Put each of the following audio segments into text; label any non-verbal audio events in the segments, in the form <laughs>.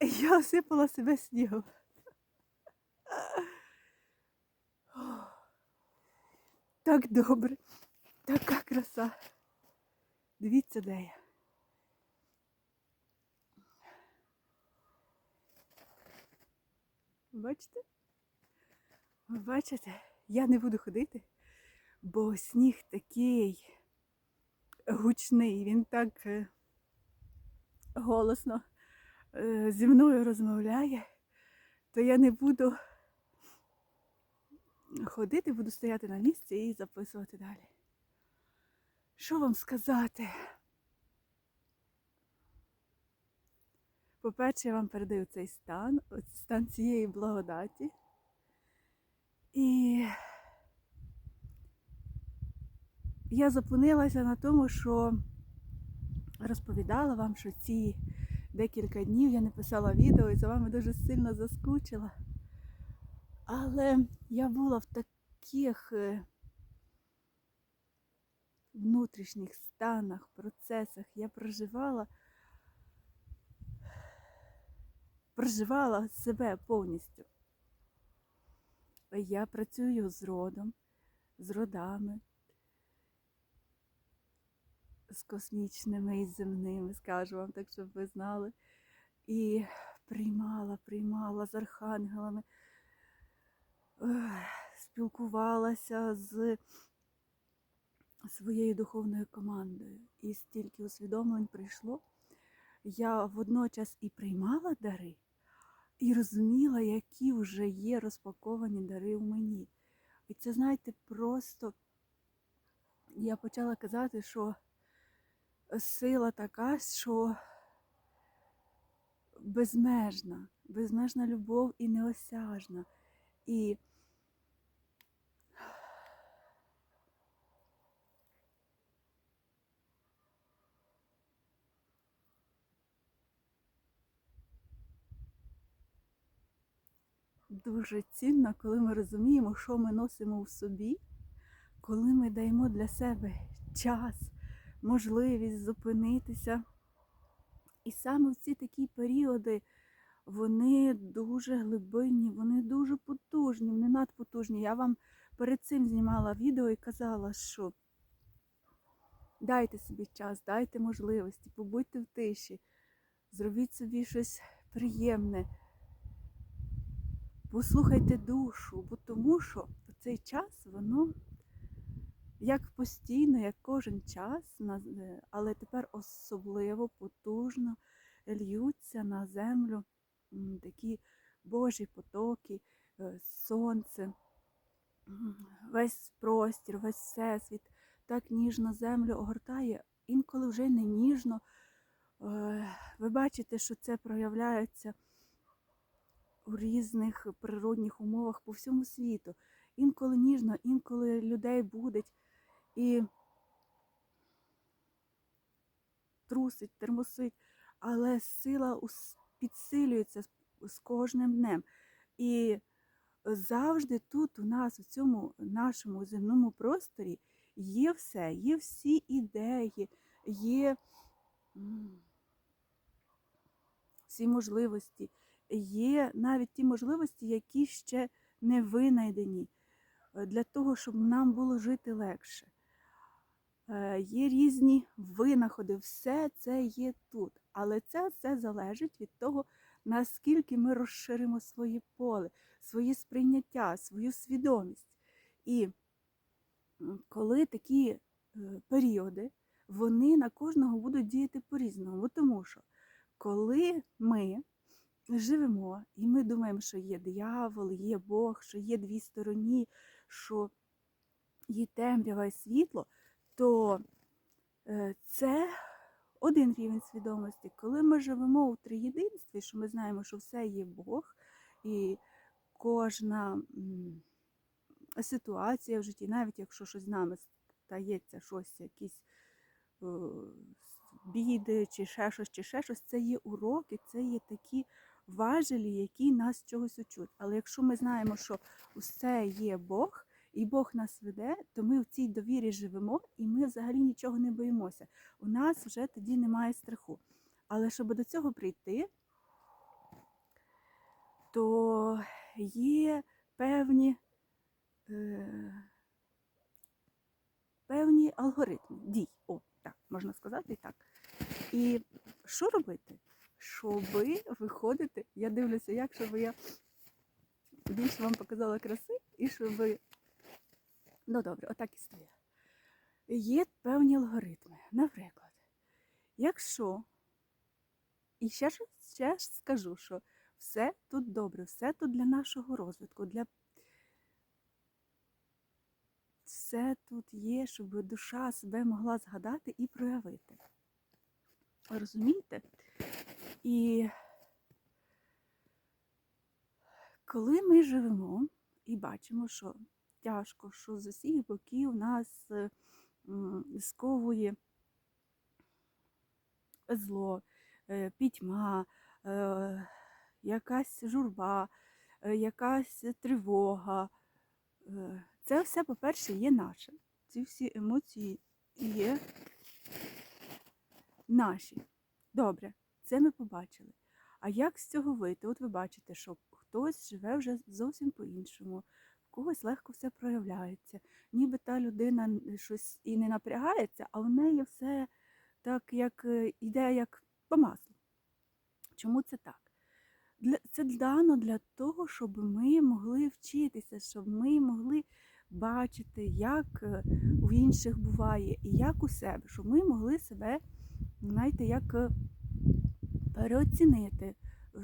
Я осипала себе снігом. Так добре, така краса. Дивіться, де я. Бачите? Бачите, я не буду ходити, бо сніг такий гучний, він так е, голосно зі мною розмовляє, то я не буду ходити, буду стояти на місці і записувати далі. Що вам сказати? По-перше, я вам передаю цей стан, стан цієї благодаті. І я зупинилася на тому, що розповідала вам, що ці декілька днів я не писала відео і за вами дуже сильно заскучила. Але я була в таких е, внутрішніх станах, процесах, я проживала, проживала себе повністю. Я працюю з родом, з родами, з космічними і земними, скажу вам так, щоб ви знали. І приймала, приймала з архангелами, спілкувалася з своєю духовною командою. І стільки усвідомлень прийшло. Я водночас і приймала дари, і розуміла, які вже є розпаковані дари у мені. І це, знаєте, просто я почала казати, що сила така, що безмежна, безмежна любов і неосяжна. І дуже цінно, коли ми розуміємо, що ми носимо в собі, коли ми даємо для себе час, можливість зупинитися. І саме в ці такі періоди вони дуже глибинні, вони дуже потужні, вони надпотужні. Я вам перед цим знімала відео і казала, що дайте собі час, дайте можливості, побудьте в тиші, зробіть собі щось приємне. Послухайте душу, бо тому що цей час, воно як постійно, як кожен час, е, але тепер особливо потужно льються на землю такі Божі потоки, е, сонце, весь простір, весь всесвіт так ніжно землю огортає, інколи вже не ніжно. Е, Ви бачите, що це проявляється у різних природних умовах по всьому світу. Інколи ніжно, інколи людей будить і трусить, термосить, але сила підсилюється з- кожним днем. І завжди тут у нас, у цьому нашому земному просторі, є все, є всі ідеї, є всі можливості, є навіть ті можливості, які ще не винайдені е, для того, щоб нам було жити легше. Е, Є різні винаходи, все це є тут. Але це все залежить від того, наскільки ми розширимо своє поле, своє сприйняття, свою свідомість. І коли такі е, періоди, вони на кожного будуть діяти по-різному. Тому що коли ми живемо і ми думаємо, що є диявол, є Бог, що є дві сторони, що є темрява і світло, то е, це один рівень свідомості. Коли ми живемо у триєдинстві, що ми знаємо, що все є Бог, і кожна ситуація в житті, навіть якщо щось з нами стається, щось, якісь е, біди, чи ще щось, чи ще щось, це є уроки, це є такі важелі, які нас чогось учуть. Але якщо ми знаємо, що усе є Бог, і Бог нас веде, то ми в цій довірі живемо, і ми взагалі нічого не боїмося. У нас вже тоді немає страху. Але щоб до цього прийти, то є певні, е, певні алгоритми дій. О, так, можна сказати і так. І що робити? Щоби виходити, я дивлюся, як щоб я більше вам показала краси, і щоб. Ну добре, отак і стає. Є певні алгоритми. Наприклад, якщо, і ще ще ж скажу, що все тут добре, все тут для нашого розвитку, для все тут є, щоб душа себе могла згадати і проявити. Розумієте? І коли ми живемо і бачимо, що тяжко, що з усіх боків нас е, сковує зло, е, пітьма, е, якась журба, якась тривога. Це все, по-перше, є наше. Ці всі емоції є наші. Добре, це ми побачили. А як з цього вийти? От ви бачите, що хтось живе вже зовсім по-іншому, когось легко все проявляється. Ніби та людина щось і не напрягається, а в неї все так, як е, іде як по маслу. Чому це так? Це дано для того, щоб ми могли вчитися, щоб ми могли бачити, як е, у інших буває, і як у себе, щоб ми могли себе, знаєте, як е, переоцінити,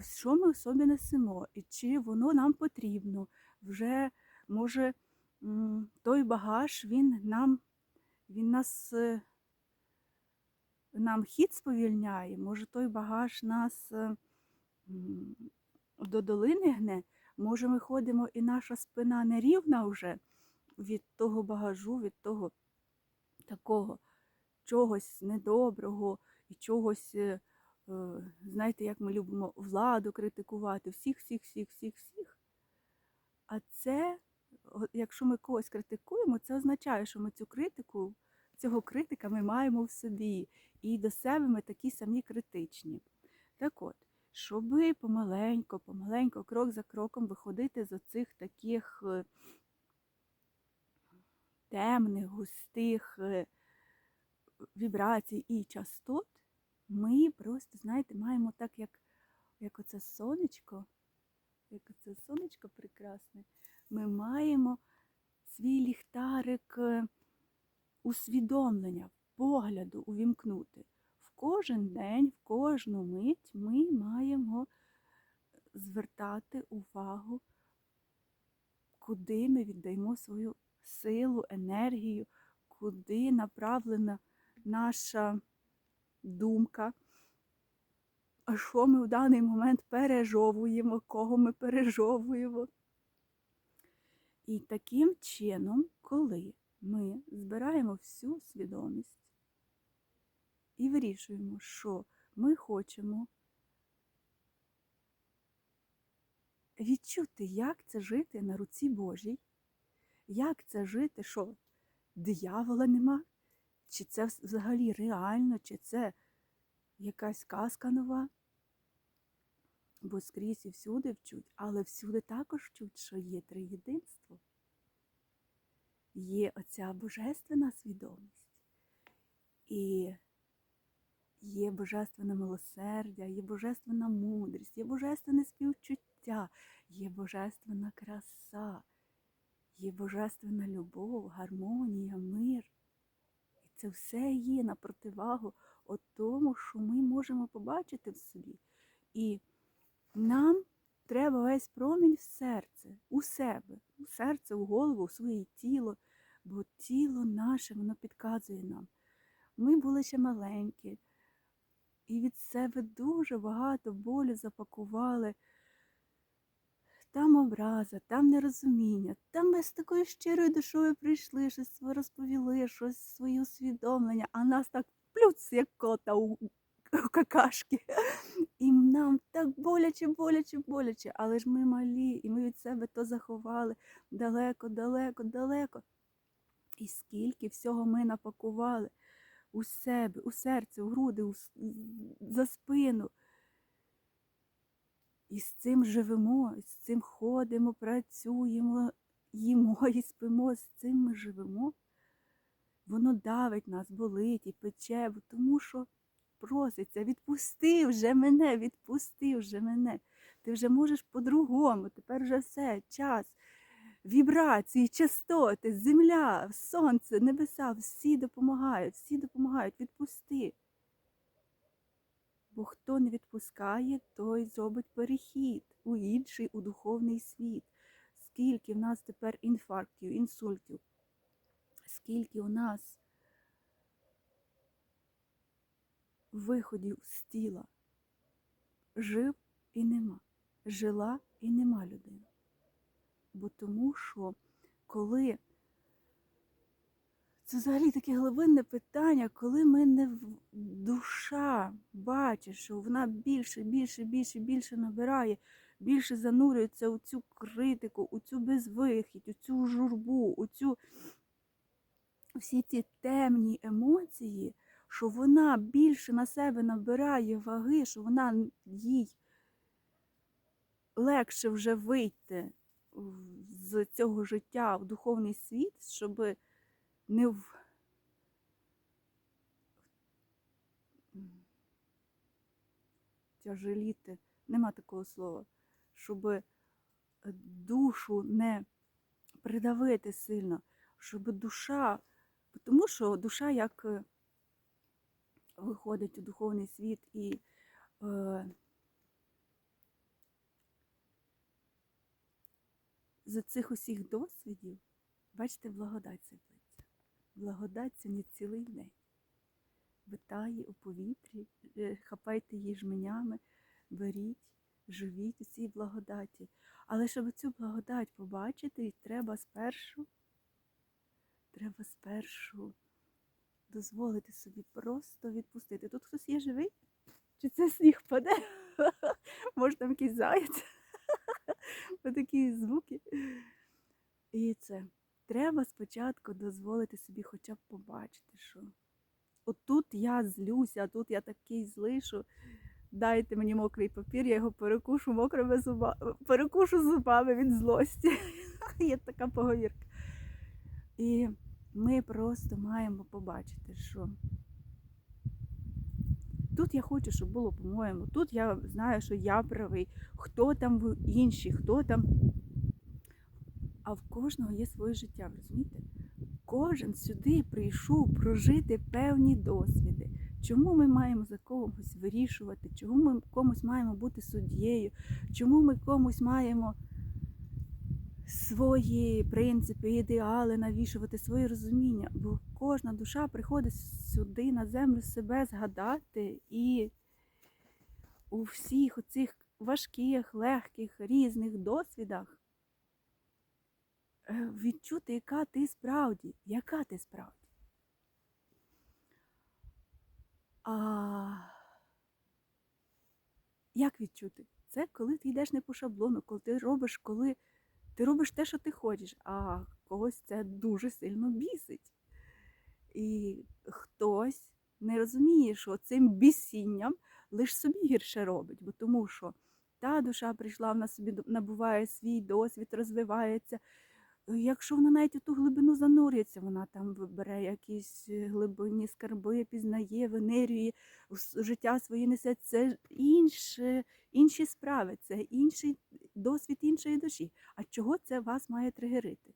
що ми в собі несемо, і чи воно нам потрібно. Вже може той багаж він нам, він нас. е, Нам хід сповільняє, може той багаж нас е, до долини гне, може ми ходимо і наша спина не рівна вже від того багажу, від того такого чогось недоброго і чогось, е, знаєте, як ми любимо владу критикувати, всіх, всіх, всіх, всіх, всіх. А це, якщо ми когось критикуємо, це означає, що ми цю критику, цього критика ми маємо в собі. І до себе ми такі самі критичні. Так от, щоби помаленько, помаленько, крок за кроком виходити з оцих таких е, темних, густих е, вібрацій і частот, ми просто, знаєте, маємо так, як, як оце сонечко, як оце сонечко прекрасне, ми маємо свій ліхтарик е, усвідомлення, погляду увімкнути. В кожен день, в кожну мить ми маємо звертати увагу, куди ми віддаємо свою силу, енергію, куди направлена наша думка, а що ми в даний момент пережовуємо, кого ми пережовуємо. І таким чином, коли ми збираємо всю свідомість і вирішуємо, що ми хочемо відчути, як це жити на руці Божій, як це жити, що диявола нема, чи це взагалі реально, чи це якась казка нова. Бо скрізь і всюди вчуть, але всюди також вчуть, що є триєдинство. Є оця божественна свідомість. І є божественне милосердя, є божественна мудрість, є божественне співчуття, є божественна краса, є божественна любов, гармонія, мир. І це все є на противагу от тому, що ми можемо побачити в собі. І нам треба весь промінь в серце, у себе, у серце, у голову, у своє тіло, бо тіло наше, воно підказує нам. Ми були ще маленькі, і від себе дуже багато болю запакували. Там образа, там нерозуміння, там ми з такою щирою душою прийшли, щось розповіли, щось своє усвідомлення, а нас так плюц, як кота <laughs> какашки. І нам так боляче, боляче, боляче, але ж ми малі, і ми від себе то заховали далеко, далеко, далеко. І скільки всього ми напакували у себе, у серце, у груди, у, за спину. І з цим живемо, і з цим ходимо, працюємо, їмо <laughs> і спимо, з цим ми живемо. Воно давить нас, болить і пече, тому що проситься, відпусти вже мене, відпусти вже мене. Ти вже можеш по-другому, тепер вже все, час, вібрації, частоти, земля, сонце, небеса, всі допомагають, всі допомагають, відпусти. Бо хто не відпускає, той зробить перехід у інший, у духовний світ. Скільки в нас тепер інфарктів, інсультів, скільки у нас виходів з тіла. Жив і нема, жила і нема людина. Бо тому що коли це взагалі таке глибинне питання, коли ми не душа бачить, що вона більше, більше, більше, більше набирає, більше занурюється у цю критику, у цю безвихідь, у цю журбу, у цю всі ці темні емоції, що вона більше на себе набирає ваги, що вона їй легше вже вийти з цього життя в духовний світ, щоб не в. Тяжеліти, нема такого слова, щоб душу не придавити сильно, щоб душа, тому що душа як виходить у духовний світ і е, з цих усіх досвідів, бачите, благодать сиплеться. Благодать це не цілий день. Витає у повітрі, е, хапайте її жменями, беріть, живіть у цій благодаті. Але щоб цю благодать побачити, треба спершу, треба спершу дозволити собі просто відпустити. Тут хтось є живий? Чи це сніг паде? <laughs> Може там якийсь заяць? <laughs> Отакі звуки. І це. Треба спочатку дозволити собі хоча б побачити, що отут я злюся, а тут я такий злий, що дайте мені мокрий папір, я його перекушу мокрими зубами, перекушу зубами від злості. <laughs> Є така поговірка. І ми просто маємо побачити, що тут я хочу, щоб було по-моєму, тут я знаю, що я правий, хто там ви інші, хто там. А в кожного є своє життя, розумієте? Кожен сюди прийшов прожити певні досвіди. Чому ми маємо за когось вирішувати? Чому ми комусь маємо бути суддєю? Чому ми комусь маємо свої принципи, ідеали навішувати, своє розуміння? Бо кожна душа приходить сюди на землю себе згадати і у всіх оцих важких, легких, різних досвідах е, відчути, яка ти справді, яка ти справді. А як відчути? Це коли ти йдеш не по шаблону, коли ти робиш, коли ти робиш те, що ти хочеш, а когось це дуже сильно бісить. І хтось не розуміє, що цим бісінням лише собі гірше робить, бо тому що та душа прийшла, вона собі набуває свій досвід, розвивається. Якщо вона навіть у ту глибину занурюється, вона там бере якісь е, глибинні скарби, пізнає, венерює, життя своє несе. Це інше, інші справи, це інший досвід іншої душі. А чого це вас має тригерити?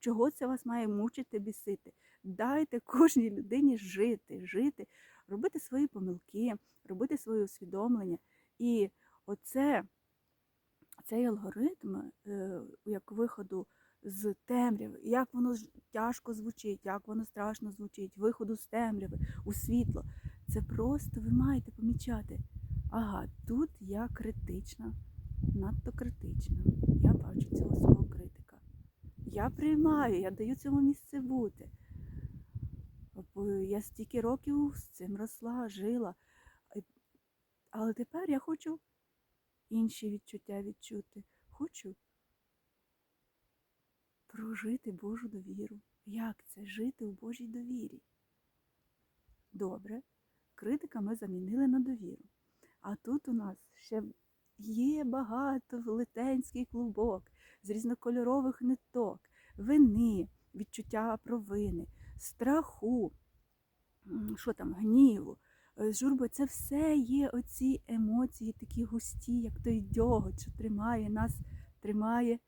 Чого це вас має мучити, бісити? Дайте <laughs> кожній людині жити, жити, робити свої помилки, робити своє усвідомлення. І оце, цей алгоритм, е, як виходу з темряви, як воно тяжко звучить, як воно страшно звучить, виходу з темряви у світло. Це просто ви маєте помічати. Ага, тут я критична, надто критична. Я бачу цього свого критика. Я приймаю, я даю цьому місце бути. Я стільки років з цим росла, жила. Але тепер я хочу інші відчуття відчути. Хочу прожити Божу довіру. Як це жити у Божій довірі? Добре, критика ми замінили на довіру. А тут у нас ще є багато велетенський клубок з різнокольорових ниток, вини, відчуття провини, страху, що там, гніву, е, журби. Це все є оці емоції, такі густі, як той дьоготь, що тримає нас, тримає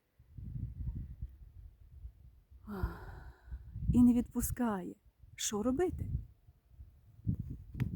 і не відпускає. Що робити?